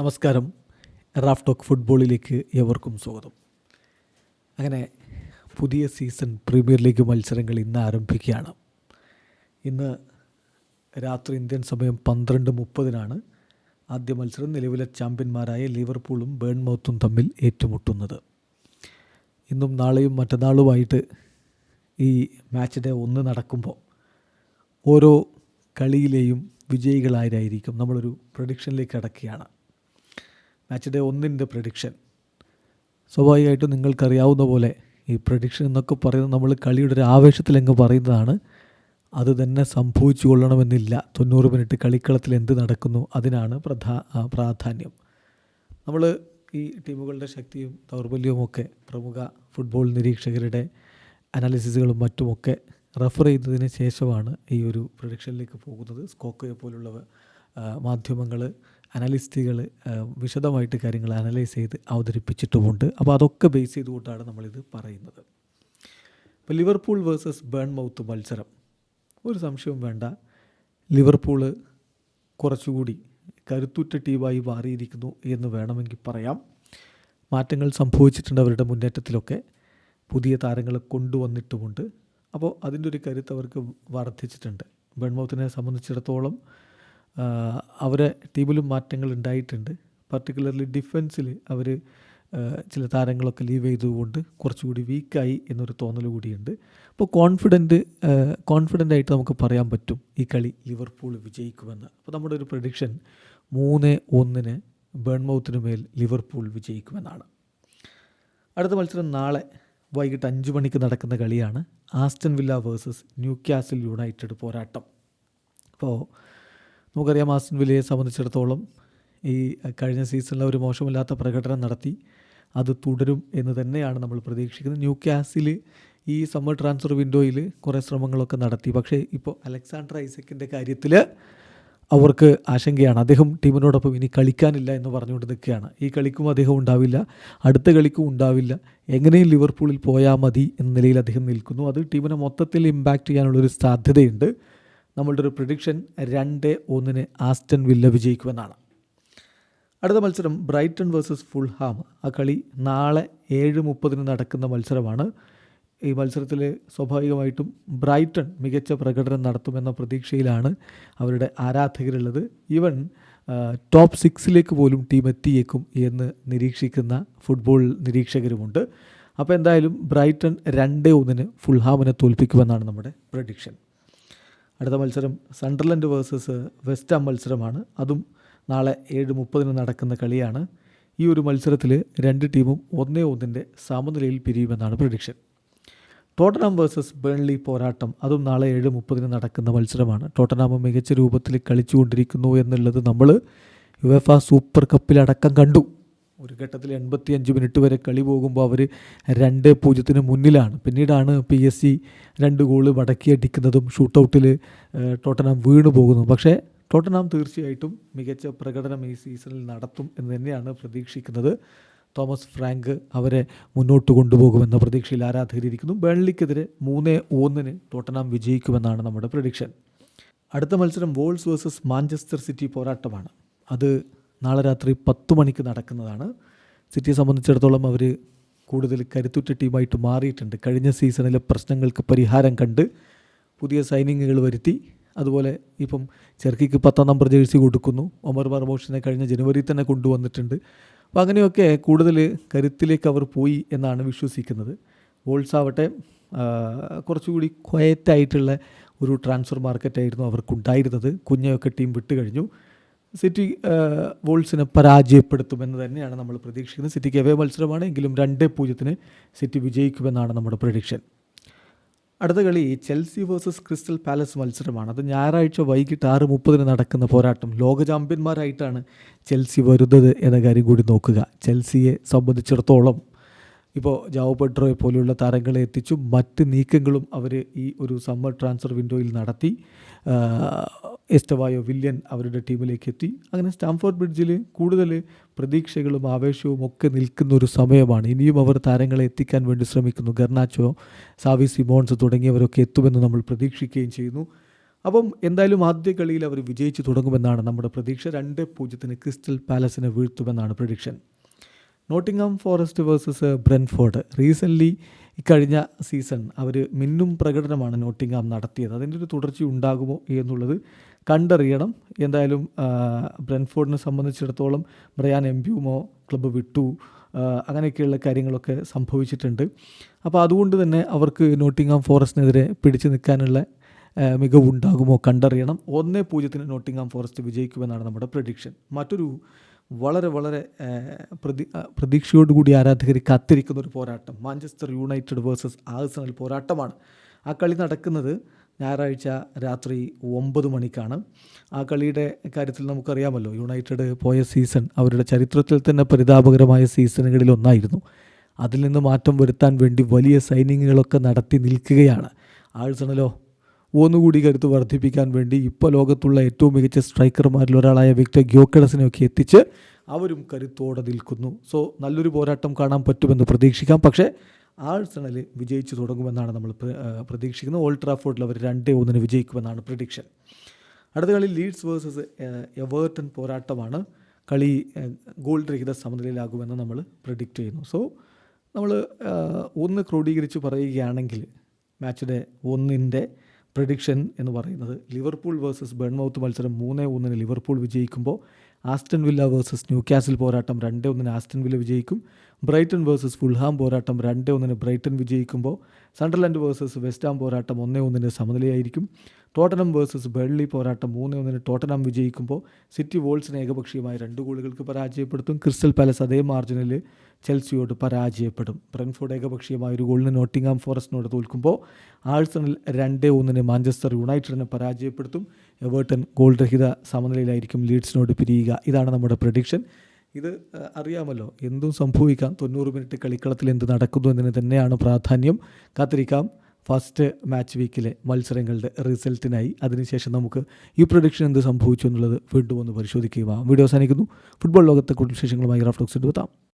നമസ്കാരം. Raf talk ഫുട്ബോളിലേക്ക് എവർക്കും സ്വാഗതം. അങ്ങനെ പുതിയ സീസൺ പ്രീമിയർ ലീഗ് മത്സരങ്ങൾ ഇന്ന് ആരംഭിക്കുകയാണ്. ഇന്ന് രാത്രി ഇന്ത്യൻ സമയം പന്ത്രണ്ട് മുപ്പതിനാണ് ആദ്യ മത്സരം നിലവിലെ ചാമ്പ്യന്മാരായ ലിവർപൂളും ബേൺമൗത്തും തമ്മിൽ ഏറ്റുമുട്ടുന്നത്. ഇന്നും നാളെയും മറ്റന്നാളുമായിട്ട് ഈ മാച്ചിന്റെ ഒന്ന് നടക്കുമ്പോൾ ഓരോ കളിയിലെയും വിജയികളായിരിക്കും നമ്മളൊരു പ്രൊഡിക്ഷനിലേക്ക് അടക്കുകയാണ് മാച്ച് ഡേ ഒന്നിന്റെ പ്രഡിക്ഷൻ സ്വാഭാവികമായിട്ടും നിങ്ങൾക്കറിയാവുന്ന പോലെ ഈ പ്രഡിക്ഷൻ എന്നൊക്കെ പറയുന്നത് നമ്മൾ കളിയുടെ ഒരു ആവേശത്തിലങ്ങ് പറയുന്നതാണ്. അത് തന്നെ സംഭവിച്ചു കൊള്ളണമെന്നില്ല. തൊണ്ണൂറ് മിനിറ്റ് കളിക്കളത്തിൽ എന്ത് നടക്കുന്നു അതിനാണ് പ്രധാ പ്രാധാന്യം. നമ്മൾ ഈ ടീമുകളുടെ ശക്തിയും ദൗർബല്യവും ഒക്കെ പ്രമുഖ ഫുട്ബോൾ നിരീക്ഷകരുടെ അനാലിസിസുകളും മറ്റുമൊക്കെ റെഫർ ചെയ്തതിന് ശേഷമാണ് ഈ ഒരു പ്രൊഡിക്ഷനിലേക്ക് പോകുന്നത്. സ്കോക്കോയെ പോലുള്ളവ മാധ്യമങ്ങൾ അനലിസ്റ്റുകൾ വിശദമായിട്ട് കാര്യങ്ങൾ അനലൈസ് ചെയ്ത് അവതരിപ്പിച്ചിട്ടുമുണ്ട്. അപ്പോൾ അതൊക്കെ ബേസ് ചെയ്തുകൊണ്ടാണ് നമ്മളിത് പറയുന്നത്. ഇപ്പോൾ ലിവർപൂൾ വേഴ്സസ് ബേൺ മൗത്ത് മത്സരം. ഒരു സംശയവും വേണ്ട. ലിവർപൂൾ കുറച്ചുകൂടി കരുത്തുറ്റ ടീമായി മാറിയിരിക്കുന്നു എന്ന് വേണമെങ്കിൽ പറയാം. മാറ്റങ്ങൾ സംഭവിച്ചിട്ടുണ്ട് അവരുടെ മുന്നേറ്റത്തിലൊക്കെ. പുതിയ താരങ്ങളെ കൊണ്ടുവന്നിട്ടുമുണ്ട്. അപ്പോൾ അതിന്റെ ഒരു കരുത്ത് അവർക്ക് വർദ്ധിച്ചിട്ടുണ്ട്. ബെൺമൗത്തിനെ സംബന്ധിച്ചിടത്തോളം അവരെ ടീമിലും മാറ്റങ്ങൾ ഉണ്ടായിട്ടുണ്ട്. പർട്ടിക്കുലർലി ഡിഫൻസിൽ അവർ ചില താരങ്ങളൊക്കെ ലീവ് ചെയ്തുകൊണ്ട് കുറച്ചുകൂടി വീക്കായി എന്നൊരു തോന്നൽ കൂടിയുണ്ട്. അപ്പോൾ കോൺഫിഡന്റ് കോൺഫിഡന്റ് ആയിട്ട് നമുക്ക് പറയാൻ പറ്റും ഈ കളി ലിവർപൂൾ വിജയിക്കുമെന്ന്. അപ്പോൾ നമ്മുടെ ഒരു പ്രഡിക്ഷൻ മൂന്ന് ഒന്നിന് ബേൺമൗത്തിന് മേൽ ലിവർപൂൾ വിജയിക്കുമെന്നാണ്. അടുത്ത മത്സരം നാളെ വൈകിട്ട് അഞ്ച് മണിക്ക് നടക്കുന്ന കളിയാണ് Aston Villa versus Newcastle United പോരാട്ടം. അപ്പോൾ നമുക്കറിയാം ആസ്റ്റൻ വില്ലയെ സംബന്ധിച്ചിടത്തോളം ഈ കഴിഞ്ഞ സീസണിലെ ഒരു മോശമില്ലാത്ത പ്രകടനം നടത്തി. അത് തുടരും എന്ന് തന്നെയാണ് നമ്മൾ പ്രതീക്ഷിക്കുന്നത്. ന്യൂ ക്യാസിൽ ഈ സമ്മർ ട്രാൻസ്ഫർ വിൻഡോയിൽ കുറേ ശ്രമങ്ങളൊക്കെ നടത്തി. പക്ഷേ ഇപ്പോൾ അലക്സാണ്ടർ ഐസക്കിന്റെ കാര്യത്തിൽ അവർക്ക് ആശങ്കയാണ്. അദ്ദേഹം ടീമിനോടൊപ്പം ഇനി കളിക്കാനില്ല എന്ന് പറഞ്ഞുകൊണ്ട് നിൽക്കുകയാണ്. ഈ കളിക്കും അദ്ദേഹം ഉണ്ടാവില്ല. അടുത്ത കളിക്കും ഉണ്ടാവില്ല. എങ്ങനെയും ലിവർപൂളിൽ പോയാൽ മതി എന്ന നിലയിൽ അദ്ദേഹം നിൽക്കുന്നു. അത് ടീമിനെ മൊത്തത്തിൽ ഇമ്പാക്റ്റ് ചെയ്യാനുള്ളൊരു സാധ്യതയുണ്ട്. നമ്മളുടെ ഒരു പ്രഡിക്ഷൻ രണ്ട് ഒന്നിന് ആസ്റ്റൺ വില്ല വിജയിക്കുമെന്നാണ്. അടുത്ത മത്സരം ബ്രൈറ്റൺ വേഴ്സസ് ഫുൾഹാം. ആ കളി നാളെ ഏഴ് മുപ്പതിന് നടക്കുന്ന മത്സരമാണ്. ഈ മത്സരത്തിൽ സ്വാഭാവികമായിട്ടും ബ്രൈറ്റൺ മികച്ച പ്രകടനം നടത്തുമെന്ന പ്രതീക്ഷയിലാണ് അവരുടെ ആരാധകരുള്ളത്. ഈവൻ ടോപ്പ് സിക്സിലേക്ക് പോലും ടീം എത്തിയേക്കും എന്ന് നിരീക്ഷിക്കുന്ന ഫുട്ബോൾ നിരീക്ഷകരുമുണ്ട്. അപ്പോൾ എന്തായാലും ബ്രൈറ്റൺ രണ്ട് ഒന്നിന് ഫുൾഹാമിനെ തോൽപ്പിക്കുമെന്നാണ് നമ്മുടെ പ്രഡിക്ഷൻ അടുത്ത മത്സരം സണ്ടർലൻഡ് വേഴ്സസ് വെസ്റ്റ് ഹാം മത്സരമാണ്. അതും നാളെ ഏഴ് മുപ്പതിന് നടക്കുന്ന കളിയാണ്. ഈ ഒരു മത്സരത്തിൽ രണ്ട് ടീമും ഒന്നേ ഒന്നിന്റെ സമനിലയിൽ പിരിയുമെന്നാണ് പ്രഡിക്ഷൻ. ടോട്ടനാം വേഴ്സസ് ബേൺലി പോരാട്ടം അതും നാളെ ഏഴ് മുപ്പതിന് നടക്കുന്ന മത്സരമാണ്. ടോട്ടനാം മികച്ച രൂപത്തിൽ കളിച്ചുകൊണ്ടിരിക്കുന്നു എന്നുള്ളത് നമ്മൾ യുഎഫ സൂപ്പർ കപ്പിലടക്കം കണ്ടു. ഒരു ഘട്ടത്തിൽ എൺപത്തിയഞ്ച് മിനിറ്റ് വരെ കളി പോകുമ്പോൾ അവർ രണ്ട് പൂജ്യത്തിന് മുന്നിലാണ്. പിന്നീടാണ് പി എസ് സി രണ്ട് ഗോൾ മടക്കിയടിക്കുന്നതും ഷൂട്ടൗട്ടിൽ ടോട്ടനാം വീണു പോകുന്നതും. പക്ഷേ ടോട്ടനാം തീർച്ചയായിട്ടും മികച്ച പ്രകടനം ഈ സീസണിൽ നടത്തും എന്ന് തന്നെയാണ് പ്രതീക്ഷിക്കുന്നത്. തോമസ് ഫ്രാങ്ക് അവരെ മുന്നോട്ട് കൊണ്ടുപോകുമെന്ന പ്രതീക്ഷയിൽ ആരാധകരിയിരിക്കുന്നു ബേൺലിക്കെതിരെ മൂന്ന് ഒന്നിന് ടോട്ടനാം വിജയിക്കുമെന്നാണ് നമ്മുടെ പ്രഡിക്ഷൻ അടുത്ത മത്സരം വോൾസ് വേഴ്സസ് മാഞ്ചസ്റ്റർ സിറ്റി പോരാട്ടമാണ്. അത് നാളെ രാത്രി പത്ത് മണിക്ക് നടക്കുന്നതാണ്. സിറ്റിയെ സംബന്ധിച്ചിടത്തോളം അവർ കൂടുതൽ കരുത്തുറ്റ ടീമായിട്ട് മാറിയിട്ടുണ്ട്. കഴിഞ്ഞ സീസണിലെ പ്രശ്നങ്ങൾക്ക് പരിഹാരം കണ്ട് പുതിയ സൈനിങ്ങുകൾ വരുത്തി. അതുപോലെ ഇപ്പം ചെർക്കിക്ക് പത്താം നമ്പർ ജേഴ്സി കൊടുക്കുന്നു. ഒമർ മർമോഷിനെ കഴിഞ്ഞ ജനുവരിയിൽ തന്നെ കൊണ്ടുവന്നിട്ടുണ്ട്. അപ്പോൾ അങ്ങനെയൊക്കെ കൂടുതൽ കരുത്തിലേക്ക് അവർ പോയി എന്നാണ് വിശ്വസിക്കുന്നത്. വോൾസ് ആവട്ടെ കുറച്ചുകൂടി ക്വയറ്റായിട്ടുള്ള ഒരു ട്രാൻസ്ഫർ മാർക്കറ്റായിരുന്നു അവർക്കുണ്ടായിരുന്നത്. കുഞ്ഞയൊക്കെ ടീം വിട്ട് കഴിഞ്ഞു സിറ്റി വോൾസിനെ പരാജയപ്പെടുത്തുമെന്ന് തന്നെയാണ് നമ്മൾ പ്രതീക്ഷിക്കുന്നത്. സിറ്റിക്ക് എവേ മത്സരമാണ് എങ്കിലും രണ്ട് പൂജ്യത്തിന് സിറ്റി വിജയിക്കുമെന്നാണ് നമ്മുടെ പ്രഡിക്ഷൻ. അടുത്ത കളി ചെൽസി വേഴ്സസ് ക്രിസ്റ്റൽ പാലസ് മത്സരമാണ്. അത് ഞായറാഴ്ച വൈകിട്ട് ആറ് മുപ്പതിന് നടക്കുന്ന പോരാട്ടം. ലോക ചാമ്പ്യന്മാരായിട്ടാണ് ചെൽസി വരുന്നത് എന്ന കാര്യം കൂടി നോക്കുക. ചെൽസിയെ സംബന്ധിച്ചിടത്തോളം ഇപ്പോൾ ജാവോ പെഡ്രോയെ പോലെയുള്ള താരങ്ങളെ എത്തിച്ചു. മറ്റ് നീക്കങ്ങളും അവർ ഈ ഒരു സമ്മർ ട്രാൻസ്ഫർ വിൻഡോയിൽ നടത്തി. എസ്റ്റവായോ വില്യൻ അവരുടെ ടീമിലേക്ക് എത്തി. അങ്ങനെ സ്റ്റാംഫോർഡ് ബ്രിഡ്ജിൽ കൂടുതൽ പ്രതീക്ഷകളും ആവേശവും ഒക്കെ നിൽക്കുന്ന ഒരു സമയമാണ്. ഇനിയും അവർ താരങ്ങളെ എത്തിക്കാൻ വേണ്ടി ശ്രമിക്കുന്നു. ഗർണാച്ചോ സാവി സിമോൺസ് തുടങ്ങിയവരൊക്കെ എത്തുമെന്ന് നമ്മൾ പ്രതീക്ഷിക്കുകയും ചെയ്യുന്നു. അപ്പം എന്തായാലും ആദ്യ കളിയിൽ അവർ വിജയിച്ചു തുടങ്ങുമെന്നാണ് നമ്മുടെ പ്രതീക്ഷ. രണ്ട് പൂജ്യത്തിന് ക്രിസ്റ്റൽ പാലസിനെ വീഴ്ത്തുമെന്നാണ് prediction. Nottingham Forest versus Brentford. Recently ഇക്കഴിഞ്ഞ സീസൺ അവർ മിന്നും പ്രകടനമാണ് നോട്ടിംഗ്ഹാം നടത്തിയത്. അതിന്റെ ഒരു തുടർച്ച ഉണ്ടാകുമോ എന്നുള്ളത് കണ്ടറിയണം. എന്തായാലും ബ്രെൻഫോർഡിനെ സംബന്ധിച്ചിടത്തോളം ബ്രയാൻ എംബ്യൂമോ ക്ലബ്ബ് വിട്ടു. അങ്ങനെയൊക്കെയുള്ള കാര്യങ്ങളൊക്കെ സംഭവിച്ചിട്ടുണ്ട്. അപ്പോൾ അതുകൊണ്ട് തന്നെ അവർക്ക് നോട്ടിംഗ്ഹാം ഫോറസ്റ്റിനെതിരെ പിടിച്ചു നിൽക്കാനുള്ള മികവുണ്ടാകുമോ കണ്ടറിയണം. ഒന്നേ പൂജ്യത്തിന് നോട്ടിംഗ്ഹാം ഫോറസ്റ്റ് വിജയിക്കുമെന്നാണ് നമ്മുടെ പ്രഡിക്ഷൻ. മറ്റൊരു വളരെ വളരെ പ്രതി പ്രതീക്ഷയോടുകൂടി ആരാധകർ കാത്തിരിക്കുന്ന ഒരു പോരാട്ടം. മാഞ്ചസ്റ്റർ യുണൈറ്റഡ് വേഴ്സസ് ആഴ്സണൽ പോരാട്ടമാണ്. ആ കളി നടക്കുന്നത് ഞായറാഴ്ച രാത്രി ഒമ്പത് മണിക്കാണ്. ആ കളിയുടെ കാര്യത്തിൽ നമുക്കറിയാമല്ലോ യുണൈറ്റഡ് പോയ സീസൺ അവരുടെ ചരിത്രത്തിൽ തന്നെ പരിതാപകരമായ സീസണുകളിലൊന്നായിരുന്നു അതിൽ നിന്ന് മാറ്റം വരുത്താൻ വേണ്ടി വലിയ സൈനിങ്ങുകളൊക്കെ നടത്തി നിൽക്കുകയാണ്. ആഴ്സണലോ ഒന്നുകൂടി കരുത്ത് വർദ്ധിപ്പിക്കാൻ വേണ്ടി ഇപ്പോൾ ലോകത്തുള്ള ഏറ്റവും മികച്ച സ്ട്രൈക്കർമാരിൽ ഒരാളായ വിക്ടർ ഗ്യോക്കഡസിനെയൊക്കെ എത്തിച്ച് അവരും കരുത്തോടെ നിൽക്കുന്നു. സോ നല്ലൊരു പോരാട്ടം കാണാൻ പറ്റുമെന്ന് പ്രതീക്ഷിക്കാം. പക്ഷേ ആഴ്സണൽ വിജയിച്ചു തുടങ്ങുമെന്നാണ് നമ്മൾ പ്രതീക്ഷിക്കുന്നത്. ഓൾഡ് ട്രാഫോർഡിൽ അവർ രണ്ടേ ഒന്നിന് വിജയിക്കുമെന്നാണ് പ്രഡിക്ഷൻ അടുത്ത കളി ലീഡ്സ് വേഴ്സസ് എവേർട്ടൺ പോരാട്ടമാണ്. കളി ഗോൾ രഹിത സമനിലയിലാകുമെന്ന് നമ്മൾ പ്രഡിക്റ്റ് ചെയ്യുന്നു. സോ നമ്മൾ ഒന്ന് ക്രോഡീകരിച്ച് പറയുകയാണെങ്കിൽ മാച്ചിന്റെ ഒന്നിന്റെ പ്രഡിക്ഷൻ എന്ന് പറയുന്നത്. ലിവർപൂൾ വേഴ്സസ് ബേൺമൗത്ത് മത്സരം മൂന്നേ ഒന്നിന് ലിവർപൂൾ വിജയിക്കുമ്പോൾ Aston Villa versus Newcastle പോരാട്ടം രണ്ട് ഒന്നിന് ആസ്റ്റൺ വില്ല വിജയിക്കും. ബ്രൈറ്റൺ വേഴ്സസ് ഫുൾഹാം പോരാട്ടം രണ്ട് ഒന്നിന് ബ്രൈറ്റൺ വിജയിക്കുമ്പോൾ സണ്ടർലാൻഡ് വേഴ്സസ് വെസ്റ്റാം പോരാട്ടം ഒന്നേ ഒന്നിന് സമനിലയായിരിക്കും. ടോട്ടനം വേഴ്സസ് ബെർലി പോരാട്ടം മൂന്ന് ഒന്നിന് ടോട്ടനം വിജയിക്കുമ്പോൾ സിറ്റി വോൾസിനെ ഏകപക്ഷീയമായി രണ്ട് ഗോളുകൾക്ക് പരാജയപ്പെടുത്തും. ക്രിസ്റ്റൽ പാലസ് അതേ മാർജിനിൽ ചെൽസിയോട് പരാജയപ്പെടും. ബ്രൻഫോർഡ് ഏകപക്ഷീയമായ ഒരു ഗോളിന് നോട്ടിംഗ്ഹാം ഫോറസ്റ്റിനോട് തോൽക്കുമ്പോൾ ആഴ്സണൽ രണ്ട് ഒന്നിന് മാഞ്ചസ്റ്റർ യുണൈറ്റഡിനെ പരാജയപ്പെടുത്തും. എവേർട്ടൺ ഗോൾ രഹിത സമനിലയിലായിരിക്കും ലീഡ്സിനോട് പിരിയുക. ഇതാണ് നമ്മുടെ പ്രഡിക്ഷൻ ഇത് അറിയാമല്ലോ എന്തും സംഭവിക്കാം. തൊണ്ണൂറ് മിനിറ്റ് കളിക്കളത്തിൽ എന്ത് നടക്കുന്നു എന്നതിന് തന്നെയാണ് പ്രാധാന്യം. കാത്തിരിക്കാം. ഫസ്റ്റ് മാച്ച് വീക്കിലെ മത്സരങ്ങളുടെ റിസൾട്ടിനായി അതിനുശേഷം നമുക്ക് ഈ പ്രൊഡിക്ഷൻ എന്ത് സംഭവിച്ചു എന്നുള്ളത് വീണ്ടും ഒന്ന് പരിശോധിക്കുക വീഡിയോ അവസാനിക്കുന്നു. ഫുട്ബോൾ ലോകത്തെ കൂടുതൽ വിശേഷങ്ങളുമായി റാഫ്റ്റോക്സ് എടുത്താം